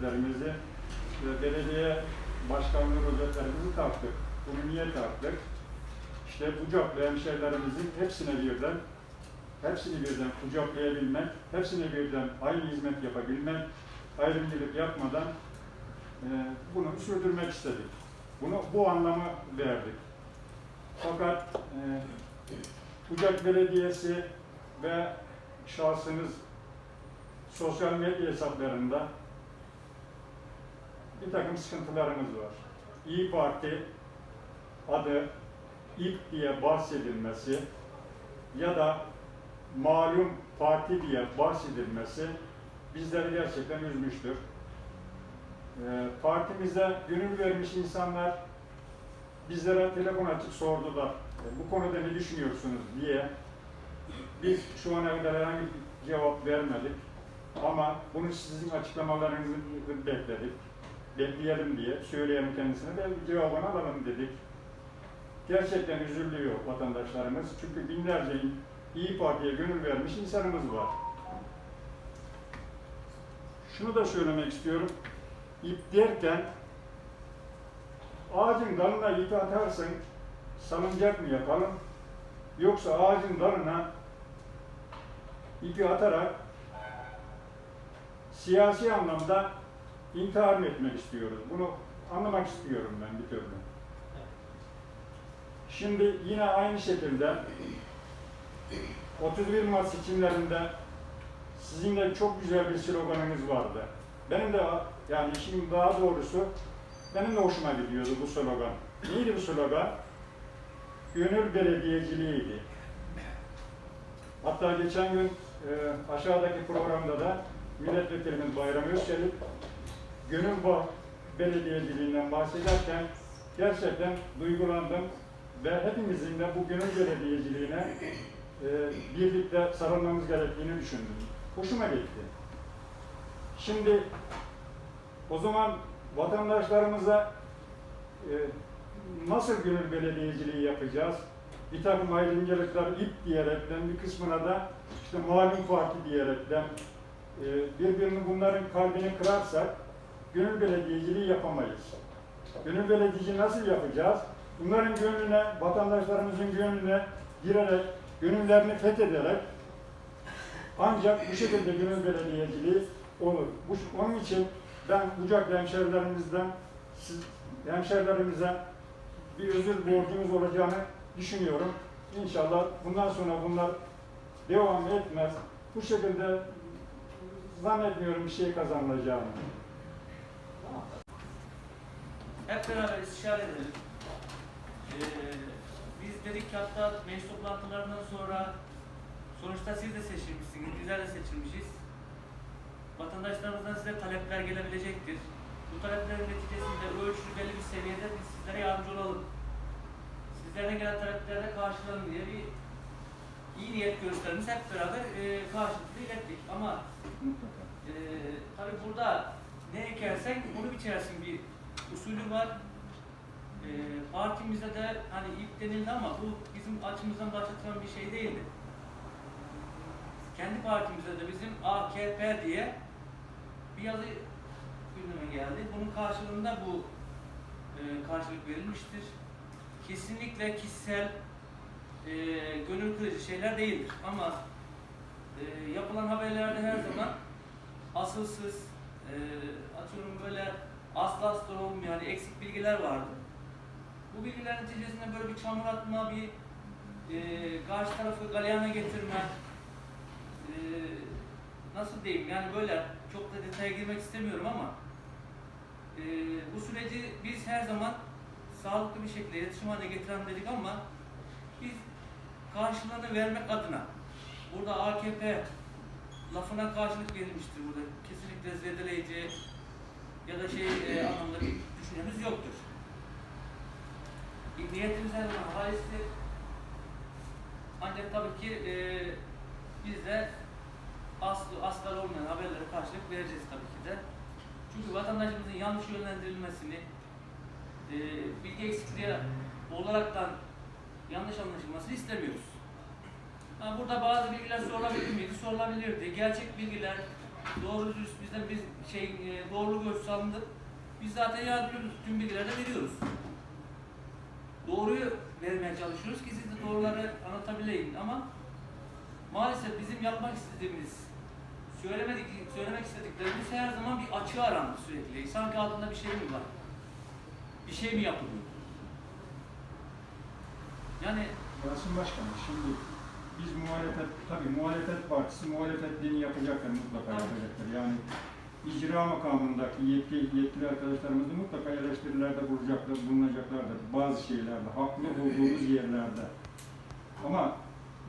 rozetlerimizi ve belediye başkanlığı rozetlerimizi taktık. Bunu niye taktık? İşte Bucaklı hemşehrilerimizin hepsine birden, hepsini birden kucaklayabilmek, hepsine birden aynı hizmet yapabilmek, ayrımcılık yapmadan e, bunu sürdürmek istedik. Bunu bu anlamı verdik. Fakat e, Bucak Belediyesi ve şahsınız sosyal medya hesaplarında bir takım sıkıntılarımız var. İyi Parti adı İP diye bahsedilmesi ya da malum parti diye bahsedilmesi bizleri gerçekten üzmüştür. Ee, partimize gönül vermiş insanlar bizlere telefon açıp sordular. "E, Bu konuda ne düşünüyorsunuz diye. Biz şu ana kadar herhangi bir cevap vermedik. Ama bunu sizin açıklamalarınızı bekledik. Bekleyelim diye söyleyelim kendisine ve cevabını alalım dedik. Gerçekten üzülüyor vatandaşlarımız. Çünkü binlerce İyi Parti'ye gönül vermiş insanımız var. Şunu da söylemek istiyorum. İp derken ağacın dalına ipi atarsın, salıncak mı yapalım? Yoksa ağacın dalına ipi atarak siyasi anlamda intihar mı etmek istiyoruz? Bunu anlamak istiyorum ben bir türlü. Şimdi yine aynı şekilde 31 Mart seçimlerinde sizin de çok güzel bir sloganınız vardı. Benim de yani işin daha doğrusu benim de hoşuma gidiyordu bu slogan. Neydi bu slogan? Gönül belediyeciliğiydi. Hatta geçen gün e, aşağıdaki programda da milletvekilimiz Bayram Özçelik gönül bağ belediyeciliğinden bahsederken gerçekten duygulandım ve hepimizin de bu gönül belediyeciliğine e, birlikte sarılmamız gerektiğini düşündüm. Hoşuma gitti. Şimdi o zaman vatandaşlarımıza e, nasıl gönül belediyeciliği yapacağız? Bir takım ayrımcılıklar ip diyerekten bir kısmına da işte malum parti diyerekten e, birbirini bunların kalbini kırarsak gönül belediyeciliği yapamayız. Gönül belediyeciliği nasıl yapacağız? Bunların gönlüne, vatandaşlarımızın gönlüne girerek, gönüllerini fethederek ancak bu şekilde gönül belediyeciliği olur. Bu, onun için ben Bucaklı hemşerilerimizden, siz, hemşerilerimize bir özür borcumuz olacağını düşünüyorum. İnşallah bundan sonra bunlar devam etmez. Bu şekilde zannetmiyorum bir şey kazanılacağını. Hep beraber istişare edelim. Ee, biz dedik ki hatta meclis toplantılarından sonra sonuçta siz de seçilmişsiniz, bizler de seçilmişiz. Vatandaşlarımızdan size talepler gelebilecektir. Bu taleplerin neticesinde ölçülü belli bir seviyede biz sizlere yardımcı olalım. Sizlerden gelen talepleri de karşılayalım diye bir iyi niyet gösterimiz hep beraber e, karşılıklı ilettik. Ama ee, tabii burada ne ekersen onu biçersin bir usulü var. Ee, partimizde de hani ilk denildi ama bu bizim açımızdan başlatılan bir şey değildi. Kendi partimizde de bizim AKP diye bir yazı gündeme geldi. Bunun karşılığında bu e, karşılık verilmiştir. Kesinlikle kişisel e, gönül kırıcı şeyler değildir. Ama e, yapılan haberlerde her zaman asılsız, e, atıyorum böyle aslı aslı olmayan eksik bilgiler vardı. Bu bilgiler neticesinde böyle bir çamur atma, bir e, karşı tarafı galeyana getirme, e, nasıl diyeyim yani böyle çok da detaya girmek istemiyorum ama e, bu süreci biz her zaman sağlıklı bir şekilde iletişim haline getiren dedik ama biz karşılığını vermek adına burada AKP lafına karşılık verilmiştir burada. Zedeleyici ya da şey e, anlamda bir düşüncemiz yoktur. Niyetimiz her zaman halistir. Ancak tabii ki e, biz de aslı aslar olmayan haberlere karşılık vereceğiz tabii ki de. Çünkü vatandaşımızın yanlış yönlendirilmesini, e, bilgi eksikliği olaraktan yanlış anlaşılmasını istemiyoruz. Ha, burada bazı bilgiler sorulabilir miydi? Sorulabilirdi. Gerçek bilgiler doğru dürüst bizden biz şey e, doğruluk ölçüsü alındı. Biz zaten yardımcıyız. Tüm bilgileri de veriyoruz. Doğruyu vermeye çalışıyoruz ki siz de doğruları anlatabileyim ama maalesef bizim yapmak istediğimiz söylemedik, söylemek istediklerimiz her zaman bir açığı arandı sürekli. Sanki altında bir şey mi var? Bir şey mi yapılıyor? Yani Yasin Başkanım şimdi biz muhalefet, tabii muhalefet partisi muhalefetliğini yapacaktır mutlaka yapacaktır. Yani icra makamındaki yetki, yetkili arkadaşlarımız da mutlaka eleştirilerde bulacaklar, bulunacaklardır bazı şeylerde, haklı olduğumuz yerlerde. Ama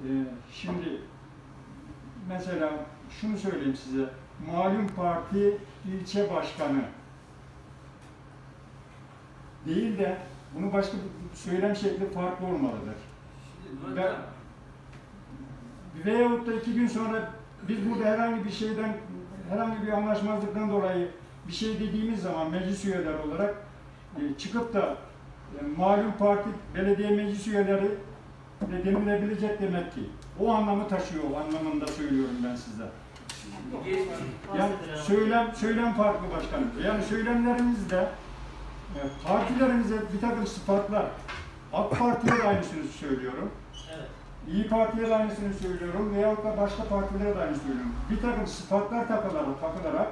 e, şimdi mesela şunu söyleyeyim size, malum parti ilçe başkanı değil de bunu başka bir söylem şekli farklı olmalıdır. şimdi Ben- Veyahut da iki gün sonra biz burada herhangi bir şeyden, herhangi bir anlaşmazlıktan dolayı bir şey dediğimiz zaman meclis üyeleri olarak e, çıkıp da e, malum parti belediye meclis üyeleri de denilebilecek demek ki. O anlamı taşıyor o anlamında söylüyorum ben size. Yani söylem, söylem farklı başkanım. Yani söylemlerimizde e, partilerimize bir takım sıfatlar, AK Parti'ye de aynısını söylüyorum. Evet. İyi Parti'ye de aynısını söylüyorum veyahut da başka partilere de aynısını söylüyorum. Bir takım sıfatlar takılarak, takılarak